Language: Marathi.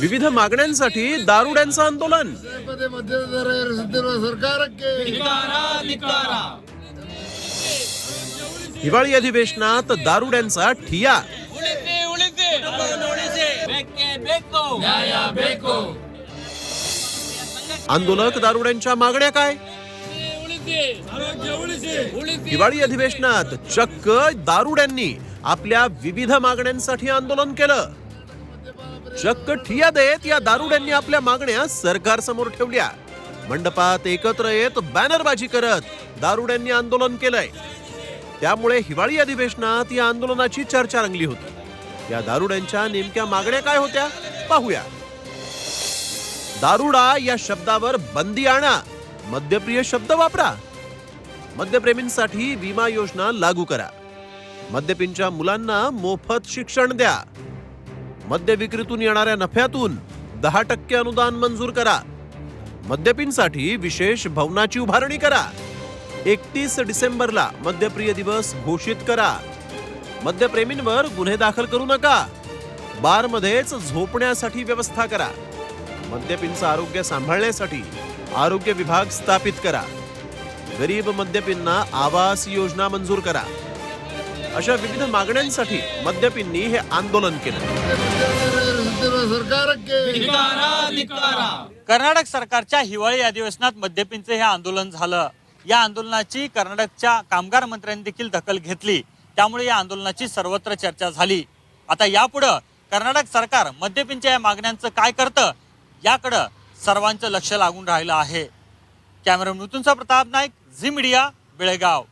विविध मागण्यांसाठी दारुड्यांचं आंदोलन. हिवाळी अधिवेशनात दारुड्यांचा ठिया. आंदोलक दारुड्यांच्या मागण्या काय? हिवाळी अधिवेशनात चक्क दारुड्यांनी आपल्या विविध मागण्यांसाठी आंदोलन केलं. चक्क ठिया देत या दारुड्यांनी आपल्या मागण्या सरकार समोर ठेवल्या. मंडपात एकत्र येत बॅनरबाजी करत दारुड्यांनी आंदोलन केलंय. त्यामुळे हिवाळी अधिवेशनात या आंदोलनाची चर्चा रंगली होती. या दारुड्यांच्या नेमक्या मागण्या काय होत्या? पाहूया. दारुडा या शब्दावर बंदी आणा. मद्यप्रिय शब्द वापरा. मद्यप्रेमींसाठी विमा योजना लागू करा. मद्यपींच्या मुलांना मोफत शिक्षण द्या. मद्य विक्रीतून येणाऱ्या नफ्यातून दहा टक्के अनुदान मंजूर करा. मद्यपींसाठी विशेष भवनाची उभारणी करा. एकतीस डिसेंबरला मद्यप्रिय दिवस घोषित करा. मद्यप्रेमींवर गुन्हे दाखल करू नका. बारमध्येच झोपण्यासाठी व्यवस्था करा. मद्यपींचं आरोग्य सांभाळण्यासाठी आरोग्य विभाग स्थापित करा. गरीब मद्यपींना आवास योजना मंजूर करा. अशा विविध मागण्यांसाठी मद्यपींनी हे आंदोलन केलं. कर्नाटक सरकारच्या हिवाळी अधिवेशनात मद्यपींचे हे आंदोलन झालं. या आंदोलनाची कर्नाटकच्या कामगार मंत्र्यांनी देखील दखल घेतली. त्यामुळे या आंदोलनाची सर्वत्र चर्चा झाली. आता यापुढं कर्नाटक सरकार मद्यपींच्या या मागण्यांचं काय करतं याकडं सर्वांचं लक्ष लागून राहिलं आहे. कॅमेरा मृत्यूंचा प्रताप नाईक झी मीडिया बेळगाव.